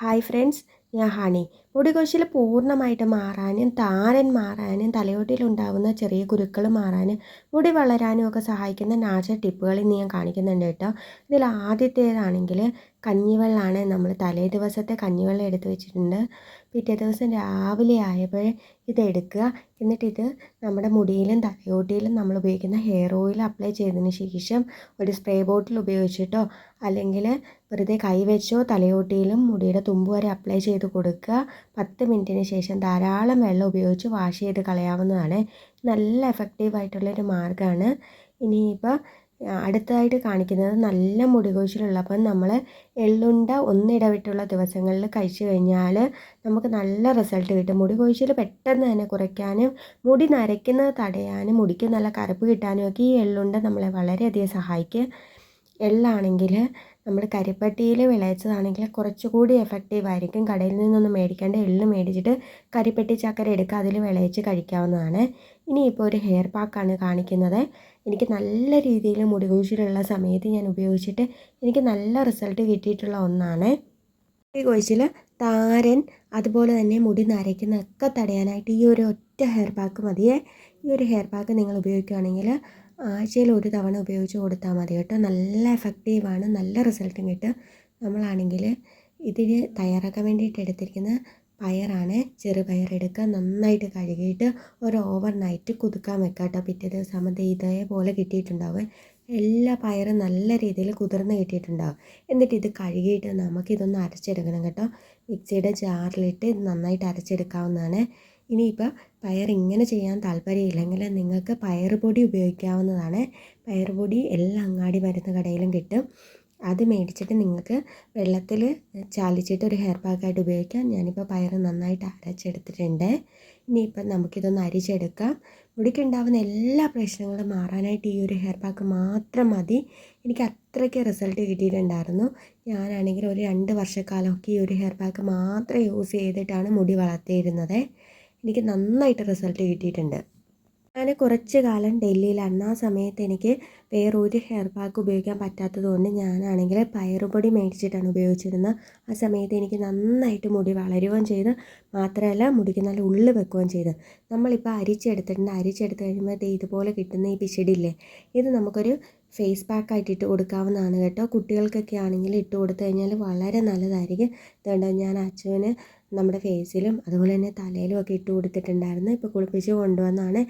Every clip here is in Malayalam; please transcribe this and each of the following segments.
Hi friends, ഞാൻ ഹണി മുടികൊഴിച്ചിൽ പൂർണമായിട്ട് മാറാനും താരൻ മാറാനും തലയോട്ടിലുണ്ടാവുന്ന ചെറിയ കുരുക്കൾ മാറാനും മുടി വളരാനും ഒക്കെ സഹായിക്കുന്ന നാച്ചുറൽ ടിപ്പുകൾ ഇന്ന് ഞാൻ കാണിക്കുന്നുണ്ട് കേട്ടോ. ഇതിൽ ആദ്യത്തേതാണെങ്കിൽ കഞ്ഞിവെള്ളമാണ് നമ്മൾ തലേ ദിവസത്തെ കഞ്ഞിവെള്ളം എടുത്ത് വെച്ചിട്ടുണ്ട്. പിറ്റേ ദിവസം രാവിലെ ആയപ്പോൾ ഇതെടുക്കുക എന്നിട്ടിത് നമ്മുടെ മുടിയിലും തലയോട്ടിയിലും നമ്മൾ ഉപയോഗിക്കുന്ന ഹെയർ ഓയിൽ അപ്ലൈ ചെയ്തതിന് ശേഷം ഒരു സ്പ്രേ ബോട്ടിൽ ഉപയോഗിച്ചിട്ടോ അല്ലെങ്കിൽ വെറുതെ കൈ വെച്ചോ തലയോട്ടിയിലും മുടിയുടെ തുമ്പ് വരെ അപ്ലൈ ചെയ്ത് കൊടുക്കുക. പത്ത് മിനിറ്റിന് ശേഷം ധാരാളം വെള്ളം ഉപയോഗിച്ച് വാഷ് ചെയ്ത് കളയാവുന്നതാണ്. നല്ല എഫക്റ്റീവ് എഫക്റ്റീവായിട്ടുള്ളൊരു മാർഗമാണ്. ഇനിയിപ്പോൾ അടുത്തതായിട്ട് കാണിക്കുന്നത് നല്ല മുടി കൊഴിച്ചിലുള്ളപ്പം നമ്മൾ എള്ളുണ്ട ഒന്നിടവിട്ടുള്ള ദിവസങ്ങളിൽ കഴിച്ചു കഴിഞ്ഞാൽ നമുക്ക് നല്ല റിസൾട്ട് കിട്ടും. മുടി കൊഴിച്ചിൽ പെട്ടെന്ന് തന്നെ കുറയ്ക്കാനും മുടി നരയ്ക്കുന്നത് തടയാനും മുടിക്ക് നല്ല കറുപ്പ് കിട്ടാനും ഒക്കെ ഈ എള്ളുണ്ട നമ്മളെ വളരെയധികം സഹായിക്കും. എള്ളാണെങ്കിൽ നമ്മൾ കരിപ്പട്ടിയിൽ വിളയിച്ചതാണെങ്കിൽ കുറച്ചുകൂടി എഫക്റ്റീവ് ആയിരിക്കും. കടയിൽ നിന്നൊന്നും മേടിക്കേണ്ട എള്ള് മേടിച്ചിട്ട് കരിപ്പട്ടി ചക്കര എടുക്കുക അതിൽ വിളയിച്ച് കഴിക്കാവുന്നതാണ്. ഇനിയിപ്പോൾ ഒരു ഹെയർ പാക്കാണ് കാണിക്കുന്നത്. എനിക്ക് നല്ല രീതിയിൽ മുടി സമയത്ത് ഞാൻ ഉപയോഗിച്ചിട്ട് എനിക്ക് നല്ല റിസൾട്ട് കിട്ടിയിട്ടുള്ള ഒന്നാണ്. മുടി താരൻ അതുപോലെ തന്നെ മുടി നരയ്ക്കുന്നതൊക്കെ തടയാനായിട്ട് ഈ ഒരു ഒറ്റ ഹെയർ പാക്ക് മതിയേ. ഈ ഒരു ഹെയർ പാക്ക് നിങ്ങൾ ഉപയോഗിക്കുകയാണെങ്കിൽ ആഴ്ചയിൽ ഒരു തവണ ഉപയോഗിച്ച് കൊടുത്താൽ മതി കേട്ടോ. നല്ല എഫക്റ്റീവാണ് നല്ല റിസൾട്ടും കിട്ടും. നമ്മളാണെങ്കിൽ ഇതിന് തയ്യാറാക്കാൻ വേണ്ടിയിട്ട് എടുത്തിരിക്കുന്ന പയറാണ്. ചെറുപയർ എടുക്കുക. നന്നായിട്ട് കഴുകിയിട്ട് ഒരു ഓവർ നൈറ്റ് കുതുക്കാൻ വെക്കുക കേട്ടോ. പിറ്റേ ദിവസം ആകുമ്പോൾ ഇതേപോലെ കിട്ടിയിട്ടുണ്ടാവും. എല്ലാ പയറും നല്ല രീതിയിൽ കുതിർന്ന് കിട്ടിയിട്ടുണ്ടാവും. എന്നിട്ട് ഇത് കഴുകിയിട്ട് നമുക്കിതൊന്ന് അരച്ചെടുക്കണം കേട്ടോ. മിക്സിയുടെ ജാറിലിട്ട് ഇത് നന്നായിട്ട് അരച്ചെടുക്കാവുന്നതാണ്. ഇനിയിപ്പോൾ പയർ ഇങ്ങനെ ചെയ്യാൻ താല്പര്യമില്ലെങ്കിൽ നിങ്ങൾക്ക് പയർ പൊടി ഉപയോഗിക്കാവുന്നതാണ്. പയർ പൊടി എല്ലാ അങ്ങാടി മരുന്ന് കടയിലും കിട്ടും. അത് മേടിച്ചിട്ട് നിങ്ങൾക്ക് വെള്ളത്തിൽ ചാലിച്ചിട്ട് ഒരു ഹെയർ പാക്കായിട്ട് ഉപയോഗിക്കാം. ഞാനിപ്പോൾ പയർ നന്നായിട്ട് അരച്ചെടുത്തിട്ടുണ്ട്. ഇനിയിപ്പം നമുക്കിതൊന്ന് അരിച്ചെടുക്കാം. മുടിക്കുണ്ടാവുന്ന എല്ലാ പ്രശ്നങ്ങളും മാറാനായിട്ട് ഈ ഒരു ഹെയർ പാക്ക് മാത്രം മതി. എനിക്ക് അത്രയ്ക്ക് റിസൾട്ട് കിട്ടിയിട്ടുണ്ടായിരുന്നു. ഞാനാണെങ്കിൽ ഒരു രണ്ട് വർഷക്കാലമൊക്കെ ഈ ഒരു ഹെയർ പാക്ക് മാത്രം യൂസ് ചെയ്തിട്ടാണ് മുടി വളർത്തിയിരുന്നത്. എനിക്ക് നന്നായിട്ട് റിസൾട്ട് കിട്ടിയിട്ടുണ്ട്. ഞാൻ കുറച്ച് കാലം ഡൽഹിയിലാണ്. ആ സമയത്ത് എനിക്ക് വേറൊരു ഹെയർ പാക്ക് ഉപയോഗിക്കാൻ പറ്റാത്തത് കൊണ്ട് ഞാനാണെങ്കിൽ പയറുപൊടി മേടിച്ചിട്ടാണ് ഉപയോഗിച്ചിരുന്നത് ആ സമയത്ത് എനിക്ക് നന്നായിട്ട് മുടി വളരുകയും ചെയ്ത് മാത്രമല്ല മുടിക്ക് നല്ല ഉള്ളു വെക്കുകയും ചെയ്ത്. നമ്മളിപ്പോൾ അരിച്ചെടുത്തിട്ടുണ്ട്. അരിച്ചെടുത്ത് കഴിയുമ്പോൾ ഇതുപോലെ കിട്ടുന്ന ഈ പിശടില്ലേ? ഇത് നമുക്കൊരു ഫേസ് പാക്ക് ആയിട്ട് ഇട്ട് കൊടുക്കാവുന്നതാണ് കേട്ടോ. കുട്ടികൾക്കൊക്കെ ആണെങ്കിൽ ഇട്ട് കൊടുത്തു കഴിഞ്ഞാൽ വളരെ നല്ലതായിരിക്കും. ഇതുകൊണ്ട് ഞാൻ അച്ഛന് നമ്മുടെ ഫേസിലും അതുപോലെ തന്നെ തലയിലും ഒക്കെ ഇട്ട് കൊടുത്തിട്ടുണ്ടായിരുന്നു. ഇപ്പോൾ കുളിപ്പിച്ച് കൊണ്ടുവന്നാണ്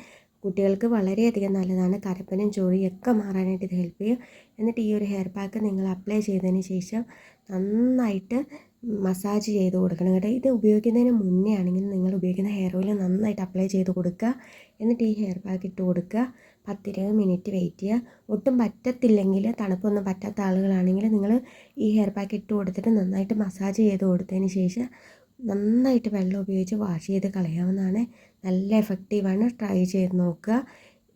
കുട്ടികൾക്ക് വളരെയധികം നല്ലതാണ് കരപ്പനും ചൊറിയും ഒക്കെ മാറാനായിട്ട് ഇത് ഹെൽപ്പ് ചെയ്യും. എന്നിട്ട് ഈ ഒരു ഹെയർ പാക്ക് നിങ്ങൾ അപ്ലൈ ചെയ്തതിന് ശേഷം നന്നായിട്ട് മസാജ് ചെയ്ത് കൊടുക്കണം കേട്ടോ. ഇത് ഉപയോഗിക്കുന്നതിന് മുന്നേ ആണെങ്കിൽ നിങ്ങൾ ഉപയോഗിക്കുന്ന ഹെയർ ഓയിൽ നന്നായിട്ട് അപ്ലൈ ചെയ്ത് കൊടുക്കുക. എന്നിട്ട് ഈ ഹെയർ പാക്ക് ഇട്ട് കൊടുക്കുക. പത്തിരുപത് മിനിറ്റ് വെയിറ്റ് ചെയ്യുക. ഒട്ടും പറ്റത്തില്ലെങ്കിൽ തണുപ്പൊന്നും പറ്റാത്ത ആളുകളാണെങ്കിൽ നിങ്ങൾ ഈ ഹെയർ പാക്ക് ഇട്ട് കൊടുത്തിട്ട് നന്നായിട്ട് മസാജ് ചെയ്ത് കൊടുത്തതിന് ശേഷം നന്നായിട്ട് വെള്ളം ഉപയോഗിച്ച് വാഷ് ചെയ്ത് കളയാവുന്നതാണ് നല്ല എഫക്റ്റീവാണ് ട്രൈ ചെയ്ത് നോക്കുക.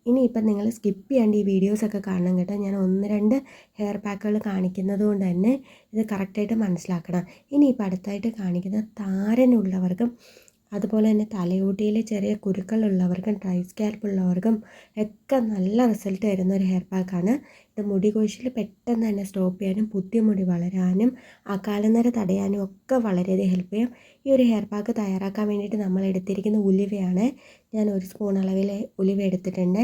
ഇനിയിപ്പം നിങ്ങൾ സ്കിപ്പ് ചെയ്യാണ്ട് ഈ വീഡിയോസൊക്കെ കാണണം കേട്ടോ. ഞാൻ ഒന്ന് രണ്ട് ഹെയർ പാക്കുകൾ കാണിക്കുന്നത് കൊണ്ട് തന്നെ ഇത് കറക്റ്റായിട്ട് മനസ്സിലാക്കണം. ഇനിയിപ്പോൾ അടുത്തായിട്ട് കാണിക്കുന്ന താരനുള്ളവർക്കും അതുപോലെ തന്നെ തലയോട്ടിയിൽ ചെറിയ കുരുക്കളുള്ളവർക്കും ഡ്രൈ സ്കാൽപ്പ് ഉള്ളവർക്കും ഒക്കെ നല്ല റിസൾട്ട് തരുന്ന ഒരു ഹെയർ പാക്കാണ്. ഇത് മുടി കൊഴിച്ചിൽ പെട്ടെന്ന് തന്നെ സ്റ്റോപ്പ് ചെയ്യാനും പുതിയ മുടി വളരാനും അകാലനര കാലനര തടയാനും ഒക്കെ വളരെയധികം ഹെൽപ്പ് ചെയ്യും. ഈ ഒരു ഹെയർ പാക്ക് തയ്യാറാക്കാൻ വേണ്ടിയിട്ട് നമ്മൾ എടുത്തിരിക്കുന്ന ഉലുവയാണ്. ഞാൻ ഒരു സ്പൂൺ അളവിൽ ഉലുവ എടുത്തിട്ടുണ്ട്.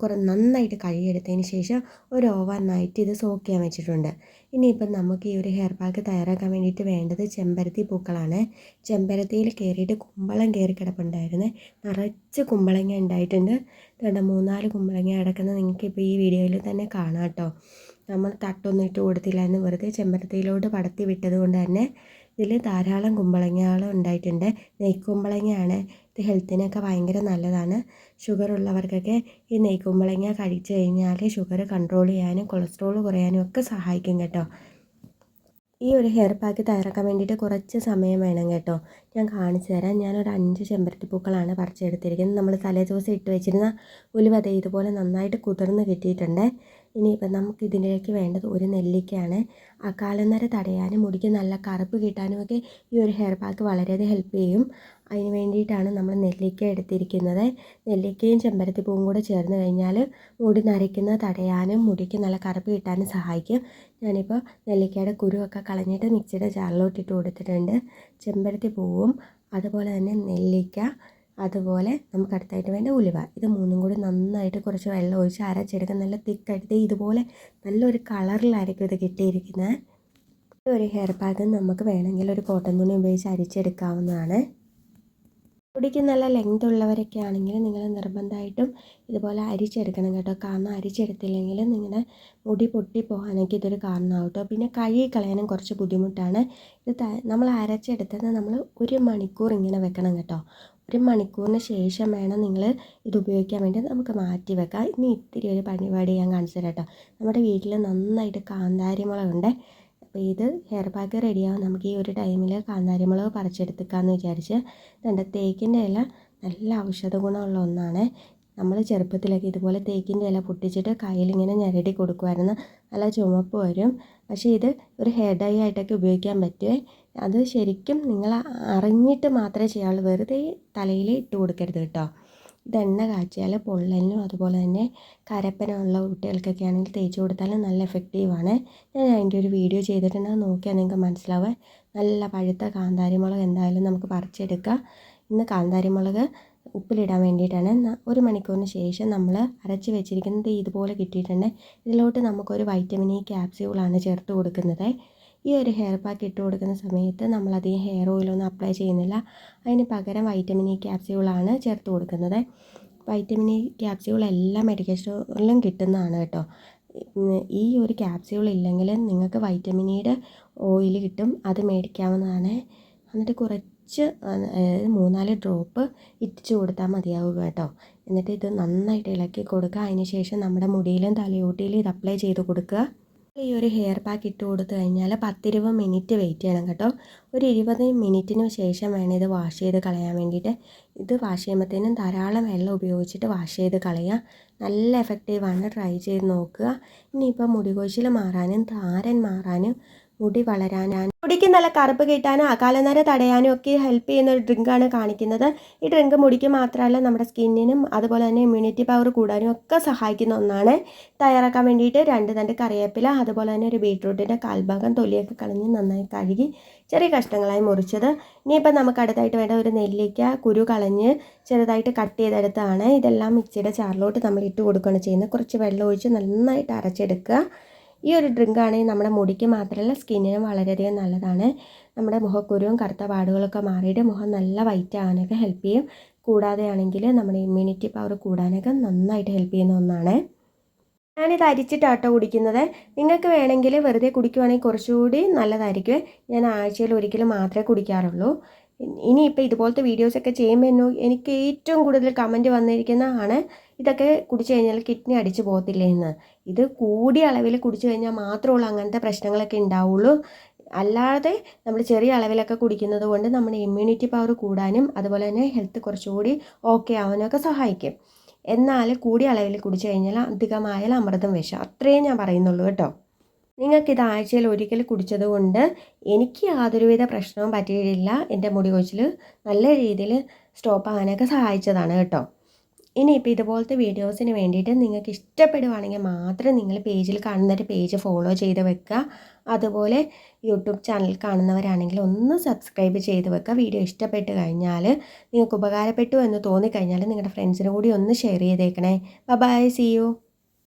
കുറേ നന്നായിട്ട് കഴുകിയെടുത്തതിന് ശേഷം ഒരു ഓവർ നൈറ്റ് ഇത് സോക്ക് ചെയ്യാൻ വെച്ചിട്ടുണ്ട്. ഇനിയിപ്പം നമുക്ക് ഈ ഒരു ഹെയർ പാക്ക് തയ്യാറാക്കാൻ വേണ്ടിയിട്ട് വേണ്ടത് ചെമ്പരത്തി പൂക്കളാണ്. ചെമ്പരത്തിയിൽ കയറിയിട്ട് കുമ്പളം കയറി കിടപ്പുണ്ടായിരുന്നു. നിറച്ച് കുമ്പളങ്ങ ഉണ്ടായിട്ടുണ്ട്. രണ്ട് മൂന്നാൽ കുമ്പളങ്ങ കിടക്കുന്നത് നിങ്ങൾക്ക് ഇപ്പോൾ ഈ വീഡിയോയിൽ തന്നെ കാണാം കേട്ടോ. നമ്മൾ തട്ടൊന്നും ഇട്ട് കൊടുത്തില്ലായിരുന്നു വെറുതെ ചെമ്പരത്തിയിലോട്ട് പടത്തി വിട്ടത് കൊണ്ട് തന്നെ ഇതിൽ ധാരാളം കുമ്പളങ്ങകൾ ഉണ്ടായിട്ടുണ്ട്. നെയ്ക്കുമ്പളങ്ങയാണ്. ഇത് ഹെൽത്തിനൊക്കെ ഭയങ്കര നല്ലതാണ്. ഷുഗർ ഉള്ളവർക്കൊക്കെ ഈ നെയ്ക്കുമ്പളങ്ങ കഴിച്ചു കഴിഞ്ഞാൽ ഷുഗർ കൺട്രോൾ ചെയ്യാനും കൊളസ്ട്രോൾ കുറയാനും ഒക്കെ സഹായിക്കും കേട്ടോ. ഈ ഒരു ഹെയർ പാക്ക് തയ്യാറാക്കാൻ വേണ്ടിയിട്ട് കുറച്ച് സമയം വേണം കേട്ടോ. ഞാൻ കാണിച്ചു തരാം. ഞാനൊരു അഞ്ച് ചെമ്പരത്തി പൂക്കളാണ് പറിച്ചെടുത്തിരിക്കുന്നത്. നമ്മൾ തലേ ദിവസം ഇട്ട് വെച്ചിരുന്ന ഉലുവത ഇതുപോലെ നന്നായിട്ട് കുതിർന്ന് കിട്ടിയിട്ടുണ്ട്. ഇനിയിപ്പം നമുക്ക് ഇതിലേക്ക് വേണ്ടത് ഒരു നെല്ലിക്കയാണ്. ആ കാലനര തടയാനും മുടിക്ക് നല്ല കറുപ്പ് കിട്ടാനും ഒക്കെ ഈ ഒരു ഹെയർ പാക്ക് വളരെയധികം ഹെൽപ്പ് ചെയ്യും. അതിന് വേണ്ടിയിട്ടാണ് നമ്മൾ നെല്ലിക്ക എടുത്തിരിക്കുന്നത്. നെല്ലിക്കയും ചെമ്പരത്തിപ്പൂവും കൂടെ ചേർന്ന് കഴിഞ്ഞാൽ മുടി നരയ്ക്കുന്നത് തടയാനും മുടിക്ക് നല്ല കറുപ്പ് കിട്ടാനും സഹായിക്കും. ഞാനിപ്പോൾ നെല്ലിക്കയുടെ കുരുവൊക്കെ കളഞ്ഞിട്ട് മിക്സിയുടെ ജാറിലോട്ടിട്ട് കൊടുത്തിട്ടുണ്ട്. ചെമ്പരത്തിപ്പൂവും അതുപോലെ തന്നെ നെല്ലിക്ക അതുപോലെ നമുക്ക് അടുത്തായിട്ട് വേണ്ട ഉലുവ. ഇത് മൂന്നും കൂടി നന്നായിട്ട് കുറച്ച് വെള്ളം ഒഴിച്ച് അരച്ചെടുക്കുക നല്ല തിക്കായിട്ട്. ഇതുപോലെ നല്ലൊരു കളറിലായിരിക്കും ഇത് കിട്ടിയിരിക്കുന്നത് ഒരു ഹെയർ പാക്ക് നമുക്ക് വേണമെങ്കിൽ ഒരു കോട്ടൺ തുണി ഉപയോഗിച്ച് അരിച്ചെടുക്കാവുന്നതാണ്. മുടിക്ക് നല്ല ലെങ്ത് ഉള്ളവരൊക്കെ ആണെങ്കിൽ നിങ്ങൾ നിർബന്ധമായിട്ടും ഇതുപോലെ അരിച്ചെടുക്കണം കേട്ടോ. കാരണം അരിച്ചെടുത്തില്ലെങ്കിൽ നിങ്ങളുടെ മുടി പൊട്ടിപ്പോകാനൊക്കെ ഇതൊരു കാരണമാവും കേട്ടോ. പിന്നെ കഴുകി കളയാനും കുറച്ച് ബുദ്ധിമുട്ടാണ്. ഇത് നമ്മൾ അരച്ചെടുത്തത് നമ്മൾ ഒരു മണിക്കൂർ ഇങ്ങനെ വെക്കണം കേട്ടോ. ഒരു മണിക്കൂറിന് ശേഷം വേണം നിങ്ങൾ ഇത് ഉപയോഗിക്കാൻ വേണ്ടി. നമുക്ക് മാറ്റി വെക്കാം. ഇനി ഇത്തിരി ഒരു പരിപാടി ഞാൻ കാണിച്ചു തരാം കേട്ടോ. നമ്മുടെ വീട്ടിൽ നന്നായിട്ട് കാന്താരി മുളകുണ്ട് അപ്പോൾ ഇത് ഹെയർ പാക്ക് റെഡിയാവും നമുക്ക് ഈ ഒരു ടൈമിൽ കാന്താരി മുളക് പറിച്ചെടുത്തേക്കാമെന്ന് വിചാരിച്ച്. ഇതുണ്ട് തേക്കിന്റെ ഇല നല്ല ഔഷധ ഗുണമുള്ള ഒന്നാണ്. നമ്മൾ ചെറുപ്പത്തിലൊക്കെ ഇതുപോലെ തേക്കിന്റെ ഇല പൊട്ടിച്ചിട്ട് കയ്യിലിങ്ങനെ ഞരടി കൊടുക്കുമായിരുന്നു നല്ല ചുമപ്പ് വരും. പക്ഷേ ഇത് ഒരു ഹെയർ ഡൈ ആയിട്ടൊക്കെ ഉപയോഗിക്കാൻ പറ്റുമേ അത് ശരിക്കും നിങ്ങൾ അറിഞ്ഞിട്ട് മാത്രമേ ചെയ്യാവുള്ളൂ. വെറുതെ തലയിൽ ഇട്ട് കൊടുക്കരുത് കേട്ടോ. ഇത് എണ്ണ കാച്ചിയാൽ പൊള്ളലിനും അതുപോലെ തന്നെ കരപ്പനുള്ള കുട്ടികൾക്കൊക്കെ ആണെങ്കിൽ തേച്ച് കൊടുത്താലും നല്ല എഫക്റ്റീവാണ് ഞാൻ അതിന്റെ ഒരു വീഡിയോ ചെയ്തിട്ടുണ്ട്. നോക്കിയാൽ നിങ്ങൾക്ക് മനസ്സിലാവുക നല്ല പഴുത്ത കാന്താരിമുളക് എന്തായാലും നമുക്ക് പറിച്ചെടുക്കാം. ഇന്ന് കാന്താരി മുളക് ഉപ്പിലിടാൻ വേണ്ടിയിട്ടാണ്. ഒരു മണിക്കൂറിന് ശേഷം നമ്മൾ അരച്ച് വെച്ചിരിക്കുന്നത് ഇതുപോലെ കിട്ടിയിട്ടുണ്ട്. ഇതിലോട്ട് നമുക്കൊരു വൈറ്റമിൻ ഇ ക്യാപ്സ്യൂളാണ് ചേർത്ത് കൊടുക്കുന്നത്. ഈ ഒരു ഹെയർ പാക്ക് ഇട്ട് കൊടുക്കുന്ന സമയത്ത് നമ്മൾ അധികം ഹെയർ ഓയിലൊന്നും അപ്ലൈ ചെയ്യുന്നില്ല. അതിന് പകരം വൈറ്റമിൻ ഇ ക്യാപ്സ്യൂളാണ് ചേർത്ത് കൊടുക്കുന്നത്. വൈറ്റമിൻ ഇ ക്യാപ്സ്യൂൾ എല്ലാ മെഡിക്കൽ സ്റ്റോറിലും കിട്ടുന്നതാണ് കേട്ടോ. ഈ ഒരു ക്യാപ്സ്യൂൾ ഇല്ലെങ്കിൽ നിങ്ങൾക്ക് വൈറ്റമിൻ ഇയുടെ ഓയിൽ കിട്ടും. അത് മേടിക്കാവുന്നതാണ്. എന്നിട്ട് കുറച്ച് മൂന്നാൽ ഡ്രോപ്പ് ഇറ്റിച്ച് കൊടുത്താൽ മതിയാവും കേട്ടോ. എന്നിട്ട് ഇത് നന്നായിട്ട് ഇളക്കി കൊടുക്കുക. അതിന് ശേഷം നമ്മുടെ മുടിയിലും തലയോട്ടിയിലും ഇത് അപ്ലൈ ചെയ്ത് കൊടുക്കുക. ഈ ഒരു ഹെയർ പാക്ക് ഇട്ട് കൊടുത്തു കഴിഞ്ഞാൽ പത്തിരുപത് മിനിറ്റ് വെയിറ്റ് ചെയ്യണം കേട്ടോ. ഒരു ഇരുപത് മിനിറ്റിന് ശേഷം വേണം ഇത് വാഷ് ചെയ്ത് കളയാൻ വേണ്ടിയിട്ട്. ഇത് വാഷ് ചെയ്യുമ്പോഴത്തേനും ധാരാളം വെള്ളം ഉപയോഗിച്ചിട്ട് വാഷ് ചെയ്ത് കളയുക. നല്ല എഫക്റ്റീവാണ് ട്രൈ ചെയ്ത് നോക്കുക. ഇനിയിപ്പോൾ മുടികൊഴിച്ചിൽ മാറാനും താരൻ മാറാനും മുടി വളരാനാണ്. മുടിക്ക് നല്ല കറുപ്പ് കിട്ടാനും അകാലനര തടയാനും ഒക്കെ ഹെൽപ്പ് ചെയ്യുന്ന ഒരു ഡ്രിങ്കാണ് കാണിക്കുന്നത്. ഈ ഡ്രിങ്ക് മുടിക്ക് മാത്രമല്ല നമ്മുടെ സ്കിന്നിനും അതുപോലെ തന്നെ ഇമ്മ്യൂണിറ്റി പവർ കൂടാനും ഒക്കെ സഹായിക്കുന്ന ഒന്നാണ്. തയ്യാറാക്കാൻ വേണ്ടിയിട്ട് രണ്ട് തണ്ട് കറിവേപ്പില അതുപോലെ തന്നെ ഒരു ബീട്രൂട്ടിന്റെ കാൽഭാഗം തൊലിയൊക്കെ കളഞ്ഞ് നന്നായി കഴുകി ചെറിയ കഷ്ണങ്ങളായി മുറിച്ചത്. ഇനിയിപ്പോൾ നമുക്ക് അടുത്തായിട്ട് വേണ്ട ഒരു നെല്ലിക്ക കുരു കളഞ്ഞ് ചെറുതായിട്ട് കട്ട് ചെയ്തെടുത്താണ് ഇതെല്ലാം മിക്സിയുടെ ചാറിലോട്ട് നമ്മൾ ഇട്ട് കൊടുക്കുകയാണ് ചെയ്യുന്നത്. കുറച്ച് വെള്ളം ഒഴിച്ച് നന്നായിട്ട് അരച്ചെടുക്കുക. ഈ ഒരു ഡ്രിങ്ക് ആണെങ്കിൽ നമ്മുടെ മുടിക്ക് മാത്രമല്ല സ്കിന്നിനും വളരെയധികം നല്ലതാണ്. നമ്മുടെ മുഖക്കുരുവും കറുത്ത പാടുകളൊക്കെ മാറിയിട്ട് മുഖം നല്ല വൈറ്റ് ആകാനൊക്കെ ഹെൽപ്പ് ചെയ്യും. കൂടാതെ ആണെങ്കിൽ നമ്മുടെ ഇമ്മ്യൂണിറ്റി പവർ കൂടാനൊക്കെ നന്നായിട്ട് ഹെൽപ്പ് ചെയ്യുന്ന ഒന്നാണ്. ഞാനിത് അരിച്ചിട്ടാട്ടോ കുടിക്കുന്നത്. നിങ്ങൾക്ക് വേണമെങ്കിൽ വെറുതെ കുടിക്കുവാണെങ്കിൽ കുറച്ചുകൂടി നല്ലതായിരിക്കും. ഞാൻ ആഴ്ചയിൽ ഒരിക്കലും മാത്രമേ കുടിക്കാറുള്ളൂ. ഇനിയിപ്പോൾ ഇതുപോലത്തെ വീഡിയോസൊക്കെ ചെയ്യുമ്പോൾ എനിക്ക് ഏറ്റവും കൂടുതൽ കമന്റ് വന്നിരിക്കുന്നതാണ് ഇതൊക്കെ കുടിച്ചു കഴിഞ്ഞാൽ കിഡ്നി അടിച്ചു പോകത്തില്ലേ എന്ന്. ഇത് കൂടിയ അളവിൽ കുടിച്ചു കഴിഞ്ഞാൽ മാത്രമുള്ള അങ്ങനത്തെ പ്രശ്നങ്ങളൊക്കെ ഉണ്ടാവുള്ളൂ. അല്ലാതെ നമ്മൾ ചെറിയ അളവിലൊക്കെ കുടിക്കുന്നത് കൊണ്ട് നമ്മുടെ ഇമ്മ്യൂണിറ്റി പവർ കൂടാനും അതുപോലെ തന്നെ ഹെൽത്ത് കുറച്ചുകൂടി ഓക്കെ ആവാനൊക്കെ സഹായിക്കും. എന്നാൽ കൂടിയ അളവിൽ കുടിച്ചു കഴിഞ്ഞാൽ അധികമായാൽ അമൃതം വിഷം. അത്രയും ഞാൻ പറയുന്നുള്ളൂ കേട്ടോ. നിങ്ങൾക്കിത് ആഴ്ചയിൽ ഒരിക്കൽ കുടിച്ചത് കൊണ്ട് എനിക്ക് യാതൊരുവിധ പ്രശ്നവും പറ്റിയിട്ടില്ല. എന്റെ മുടി കൊച്ചിൽ നല്ല രീതിയിൽ സ്റ്റോപ്പ് ആകാനൊക്കെ സഹായിച്ചതാണ് കേട്ടോ. ഇനിയിപ്പോൾ ഇതുപോലത്തെ വീഡിയോസിന് വേണ്ടിയിട്ട് നിങ്ങൾക്ക് ഇഷ്ടപ്പെടുവാണെങ്കിൽ മാത്രം നിങ്ങൾ പേജിൽ കാണുന്നൊരു പേജ് ഫോളോ ചെയ്ത് വെക്കുക. അതുപോലെ യൂട്യൂബ് ചാനൽ കാണുന്നവരാണെങ്കിൽ ഒന്ന് സബ്സ്ക്രൈബ് ചെയ്ത് വെക്കുക. വീഡിയോ ഇഷ്ടപ്പെട്ട് കഴിഞ്ഞാൽ നിങ്ങൾക്ക് ഉപകാരപ്പെട്ടു എന്ന് തോന്നിക്കഴിഞ്ഞാൽ നിങ്ങളുടെ ഫ്രണ്ട്സിനും കൂടി ഒന്ന് ഷെയർ ചെയ്തേക്കണേ. By C U